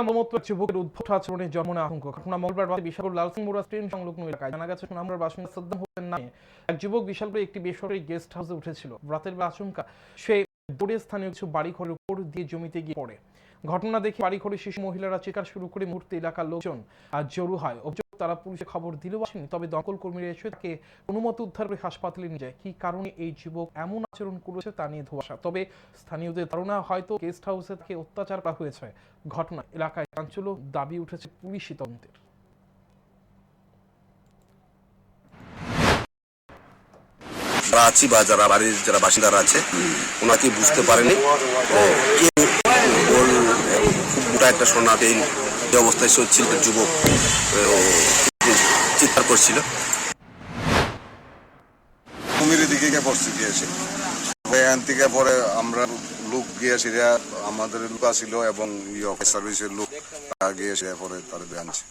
ঘটনা এক যুবক বিশালপুরে একটি বেসরকারি গেস্ট হাউসে উঠেছিল। রাতের বেলা সে বাড়ি উপর দিয়ে জমিতে গিয়ে ঘটনা দেখে বাড়ি ঘরে শিশু মহিলারা চিকার শুরু করে মুহূর্তে এলাকার লোকজন আর জড়ো হয়। তারা পুলিশে খবর দিলেও আসেনি। তবে দখল কর্মীরা এসে তাকে কোনো মতো উদ্ধার করে হাসপাতালে নিয়ে যায়। কি কারণে এই যুবক এমন আচরণ করেছে তা নিয়ে ধোয়াশা। তবে স্থানীয়দের ধারণা হয়তো গেস্ট হাউসে তাকে অত্যাচার করা হয়েছে। ঘটনা এলাকায় চাঞ্চল্য দাবি উঠেছে পুলিশি তদন্তের। যারা আছি বা যারা বাড়ির যারা বাসিন্দারা আছে ওনাকে বুঝতে পারেনি। মোটা একটা সোনা এই যে অবস্থায় সে ছিল যুবক চিৎকার করছিল। কুমিরের দিকে গিয়ে পড়ছে গিয়েছে এখান থেকে পরে আমরা লোক গিয়েছি আমাদের লোক আসিল এবং সার্ভিসের লোক গিয়েছে পরে তার আনছে